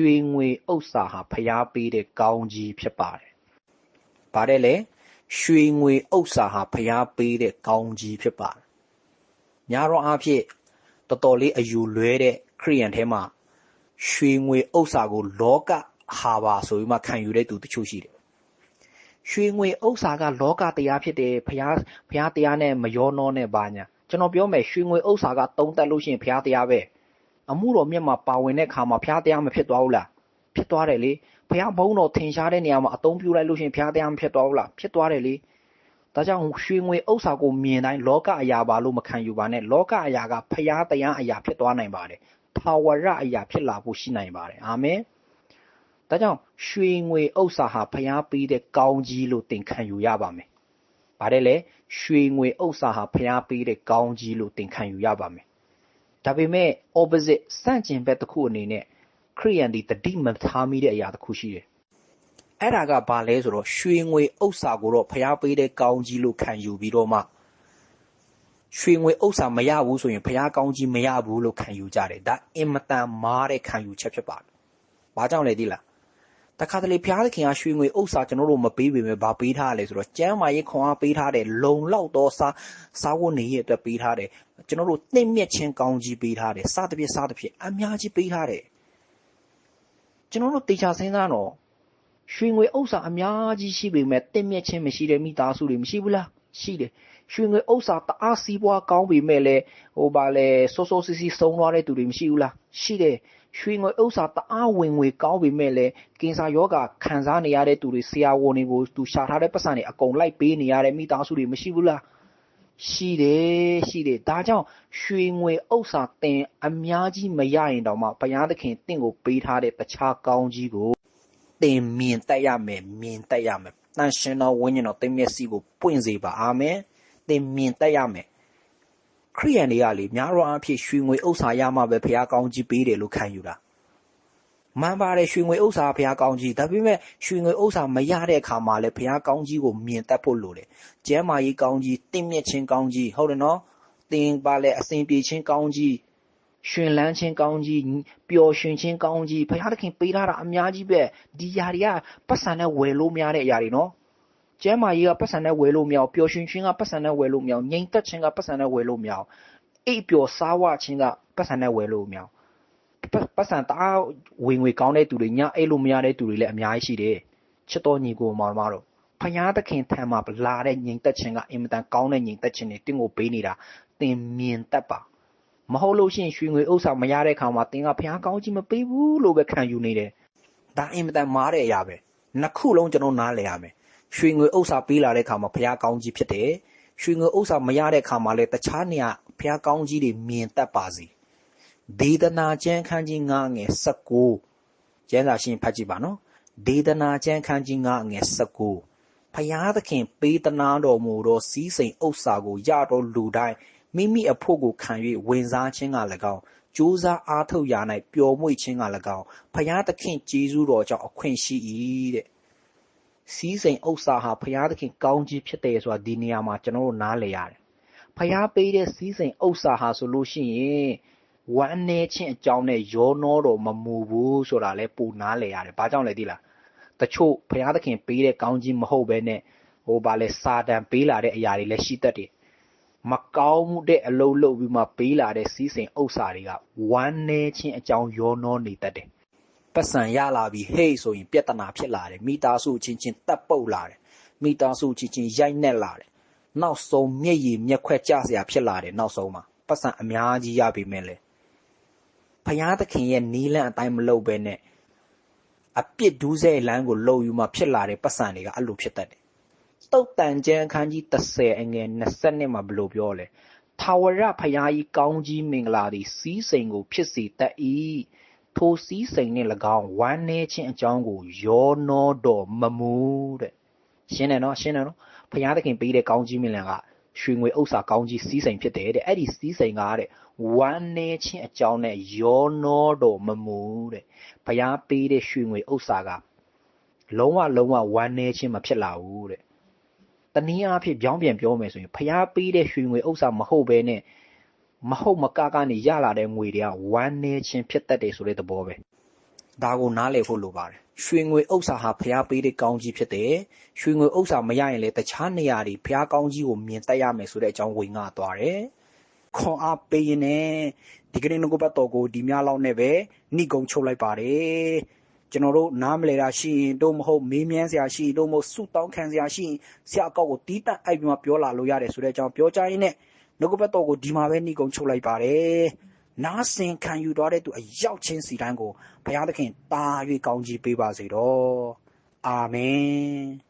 ရွှေငွေဥစ္စာဟာဖျားပေးတဲ့ကောင်းကြီးဖြစ်ပါတယ်။ပါတယ်လေရွှေငွေဥစ္စာဟာဖျားပေးတဲ့ကောင်းကြီးဖြစ်ပါတယ်။ညာတော့အဖြစ်တော်တော်လေးအယူလွဲတဲ့ခရိယန်ထဲမှာရွှေငွေဥစ္စာကိုလောကဟာပါဆိုပြီးမှခံယူတဲ့သူတချို့ရှိတယ်။ရွှေငွေဥစ္စာကလောကတရားဖြစ်တယ်ဖျားဖျားတရားနဲ့မရောနှောနဲ့ပါညာကျွန်တော်ပြောမယ်ရွှေငွေဥစ္စာကတုံးတက်လို့ရှိရင်ဖျားတရားပဲ အမှုတော်မြတ်မှာပါဝင်တဲ့ခါမှာဖျားတရားမဖြစ်သွားဘူးလားဖြစ်သွားတယ်လေဖျားဘုံတော်ထင်ရှားတဲ့နေရာမှာအသုံးပြုလိုက်လို့ရှိရင်ဖျားတရားမဖြစ်သွားဘူးလားဖြစ်သွားတယ်လေဒါကြောင့်ရွှေငွေဥစ္စာကိုမြင်တိုင်းလောကအရာပါလို့မခံယူပါနဲ့လောကအရာကဖျားတရားအရာဖြစ်သွားနိုင်ပါတယ်ထာဝရအရာဖြစ်လာဖို့ရှိနိုင်ပါတယ်အာမင်ဒါကြောင့်ရွှေငွေဥစ္စာဟာဖျားပေးတဲ့ကောင်းကြီးလို့သင်ခံယူရပါမယ်။ဗါတယ်လေရွှေငွေဥစ္စာဟာဖျားပေးတဲ့ကောင်းကြီးလို့သင်ခံယူရပါမယ်။ ဒါပေမဲ့ opposite စန့်ကျင်ဘက်တစ်ခုအနေနဲ့ခရိယန်ဒီတတိမထားမိတဲ့အရာတစ်ခုရှိတယ်။အဲ့ဒါကဘာလဲဆိုတော့ရွှေငွေဥစ္စာကိုတော့ဖျားပေးတဲ့ကောင်းကြီးလို့ခံယူပြီးတော့မှရွှေငွေဥစ္စာမရဘူးဆိုရင်ဖျားကောင်းကြီးမရဘူးလို့ခံယူကြတယ်။ဒါအင်မတန်မားတဲ့ခံယူချက်ဖြစ်ပါတယ်။ဘာကြောင့်လဲသိလား တခါတလေဘုရားသခင်ကရွှေငွေဥစ္စာကျွန်တော်တို့မပေးပေမဲ့ဗာပေးထားရလဲဆိုတော့ကျမ်းမာရေးခွန်အားပေးထားတယ်လုံလောက်သောစားစားဝတ်နေရေးအတွက်ပေးထားတယ်ကျွန်တော်တို့နှိမ့်မြက်ခြင်းကောင်းကြီးပေးထားတယ်စသဖြင့်စသဖြင့်အများကြီးပေးထားတယ်ကျွန်တော်တို့တေချာစဉ်းစားတော့ရွှေငွေဥစ္စာအများကြီးရှိပေမဲ့တင့်မြက်ခြင်းမရှိတဲ့မိသားစုတွေမရှိဘူးလားရှိတယ်ရွှေငွေဥစ္စာတအားစီးပွားကောင်းပေမဲ့လည်းဟိုပါလေစိုးစိုးစီးစီးဆုံးသွားတဲ့သူတွေမရှိဘူးလားရှိတယ် ရွှေငွေဥစ္စာတအားဝင်ငွေကောင်းပေမဲ့လည်းကင်ဆာယောဂခံစားနေရတဲ့သူတွေဆရာဝန်တွေကိုသူရှာထားတဲ့ပတ်စံတွေအကုန်လိုက်ပေးနေရတဲ့မိသားစုတွေမရှိဘူးလားရှိတယ်ရှိတယ်ဒါကြောင့်ရွှေငွေဥစ္စာတင်အများကြီးမရရင်တောင်မှဘုရားသခင်တင့်ကိုပေးထားတဲ့တခြားကောင်းကြီးကိုတင်မြင်တတ်ရမယ်မြင်တတ်ရမယ်တန်ရှင်တော်ဝိညာဉ်တော်တင်မျက်စိကိုပွင့်စေပါအာမင်တင်မြင်တတ်ရမယ် ခရိယန်တွေကလေများတော့အဖြစ်ရွှေငွေဥစ္စာရမှပဲဘုရားကောင်းကြီးပေးတယ်လို့ခံယူတာမှန်ပါတယ်ရွှေငွေဥစ္စာဘုရားကောင်းကြီးဒါပေမဲ့ရွှေငွေဥစ္စာမရတဲ့အခါမှာလည်းဘုရားကောင်းကြီးကိုမြင်တတ်ဖို့လိုတယ်ကျမ်းမာရေးကောင်းကြီးတင့်မြင့်ခြင်းကောင်းကြီးဟုတ်တယ်နော်တင်ပါလေအစဉ်ပြေခြင်းကောင်းကြီးရှင်လန်းခြင်းကောင်းကြီးပျော်ရွှင်ခြင်းကောင်းကြီးဘုရားသခင်ပေးထားတာအများကြီးပဲဒီຢာတွေကပတ်စံနဲ့ဝယ်လို့မရတဲ့အရာတွေနော် ကျမ်းမာရေးကပတ်စံနဲ့ဝယ်လို့မရအောင်ပျော်ရွှင်ခြင်းကပတ်စံနဲ့ဝယ်လို့မရအောင်ငြိမ်သက်ခြင်းကပတ်စံနဲ့ဝယ်လို့မရအောင်အိပ်ပျော်စားဝခြင်းကပတ်စံနဲ့ဝယ်လို့မရအောင်ပတ်စံတအားဝင်ငွေကောင်းတဲ့သူတွေညအိပ်လို့မရတဲ့သူတွေလည်းအများကြီးရှိတယ်ချစ်တော်ညီကိုမောင်မတော်ဖယားသခင်ထံမှာလာတဲ့ငြိမ်သက်ခြင်းကအင်မတန်ကောင်းတဲ့ငြိမ်သက်ခြင်းတွေတင့်ကိုပေးနေတာတင်မြင်တတ်ပါမဟုတ်လို့ရှိရင်ရွှေငွေဥစ္စာမရတဲ့ခါမှာတင်ကဖျားကောင်းကြီးမပေးဘူးလို့ပဲခံယူနေတယ်ဒါအင်မတန်မားတဲ့အရာပဲနှစ်ခုလုံးကျွန်တော်နားလည်ရမယ် ရွှေငွေဥစ္စာပေးလာတဲ့ခါမှာဘုရားကောင်းကြီးဖြစ်တယ်ရွှေငွေဥစ္စာမရတဲ့ခါမှာလည်းတခြားနေရာဘုရားကောင်းကြီးတွေမြင်တတ်ပါစေဒေသနာကျမ်းခန်းကြီး9ငယ်19ကျမ်းစာရှင်ဖတ်ကြည့်ပါနော်ဒေသနာကျမ်းခန်းကြီး9ငယ်19ဖယားသခင်ပေးသနာတော်မူသောစီးစိမ်ဥစ္စာကိုရတော်လူတိုင်းမိမိအဖို့ကိုခံ၍ဝင်စားခြင်းက၎င်းကြိုးစားအားထုတ်ရာ၌ပျော်မွေ့ခြင်းက၎င်းဖယားသခင်ကျေးဇူးတော်ကြောင့်အခွင့်ရှိ၏တဲ့ စီးစိမ်ဥစ္စာဟာဘုရားသခင်ကောင်းကြီးဖြစ်တယ်ဆိုတာဒီနေရာမှာကျွန်တော်တို့နားလည်ရတယ်။ဘုရားပေးတဲ့စီးစိမ်ဥစ္စာဟာဆိုလို့ရှိရင်ဝမ်းနေခြင်းအကြောင်းနဲ့ရောနှောတော်မမူဘူးဆိုတာလည်းပူနားလည်ရတယ်။ဘာကြောင့်လဲသိလား။တချို့ဘုရားသခင်ပေးတဲ့ကောင်းကြီးမဟုတ်ဘဲနဲ့ဟိုပါလေစာတန်ပေးလာတဲ့အရာတွေလည်းရှိတတ်တယ်။မကောင်းမှုတဲ့အလုပ်လုပ်ပြီးမှပေးလာတဲ့စီးစိမ်ဥစ္စာတွေကဝမ်းနေခြင်းအကြောင်းရောနှောနေတတ်တယ်။ ပတ်စံရလာပြီဟေးဆိုရင်ပြဿနာဖြစ်လာတယ်မိသားစုချင်းချင်းတက်ပုတ်လာတယ်မိသားစုချင်းချင်းရိုက်နှက်လာတယ်နောက်ဆုံးမျက်ရည်မျက်ခွက်ကျစရာဖြစ်လာတယ်နောက်ဆုံးမှာပတ်စံအများကြီးရပြီမဲ့လေဖယားသခင်ရဲ့နီးလန့်အတိုင်းမလုပ်ဘဲနဲ့အပြစ်ဒူးဆဲလမ်းကိုလှုပ်ယူမှဖြစ်လာတဲ့ပတ်စံတွေကအဲ့လိုဖြစ်တတ်တယ်တုတ်တန်ကျမ်းအခန်းကြီး30အငယ်20မှာဘယ်လိုပြောလဲထာဝရဖယားကြီးကောင်းကြီးမင်္ဂလာသည်စီးစိမ်ကိုဖြစ်စေတတ်၏ ထိုစည်းစိမ်နှင့်၎င်းဝမ်းနည်းခြင်းအကြောင်းကိုယောနောတော်မမူတဲ့ရှင်းတယ်နော်ရှင်းတယ်နော်ဘုရားသခင်ပေးတဲ့ကောင်းကြီးမင်္ဂလာကရွှေငွေဥစ္စာကောင်းကြီးစည်းစိမ်ဖြစ်တယ်တဲ့အဲ့ဒီစည်းစိမ်ကတဲ့ဝမ်းနည်းခြင်းအကြောင်းနဲ့ယောနောတော်မမူတဲ့ဘုရားပေးတဲ့ရွှေငွေဥစ္စာကလုံးဝလုံးဝဝမ်းနည်းခြင်းမဖြစ်လာဘူးတဲ့တနည်းအားဖြင့်ပြောင်းပြန်ပြောမယ်ဆိုရင်ဘုရားပေးတဲ့ရွှေငွေဥစ္စာမဟုတ်ဘဲနဲ့ မဟုတ်မကကနေရလာတဲ့ငွေတွေကဝမ်းနေခြင်းဖြစ်တတ်တယ်ဆိုတဲ့သဘောပဲဒါကိုနားလည်ဖို့လိုပါတယ်ရွှေငွေဥစ္စာဟာဖျားပေးတဲ့ကောင်းကြီးဖြစ်တယ်ရွှေငွေဥစ္စာမရရင်လည်းတခြားနေရာတွေဖျားကောင်းကြီးကိုမြင်တတ်ရမယ်ဆိုတဲ့အကြောင်းဝင်ငါသွားတယ်ခွန်အားပေးရင်လည်းဒီကနေ့ငုတ်ပတ်တော်ကိုဒီများလောက်နဲ့ပဲဏိကုံချုပ်လိုက်ပါတယ်ကျွန်တော်တို့နားမလဲတာရှိရင်တို့မဟုတ်မေးမြန်းစရာရှိရင်တို့မဟုတ်စုတောင်းခံစရာရှိရင်ဆရာအကောက်ကိုတီးတန့်အိုက်ပြီးမှပြောလာလို့ရတယ်ဆိုတဲ့အကြောင်းပြောကြရင်းနဲ့ နှုတ်ကပတ်တော်ကိုဒီမှာပဲနှိကုံချုပ်လိုက်ပါတယ်နားဆင်ခံယူသွားတဲ့သူအရောက်ချင်းစီတိုင်းကိုဘုရားသခင်တာ၍ကောင်းကြီးပေးပါစေတော့အာမင်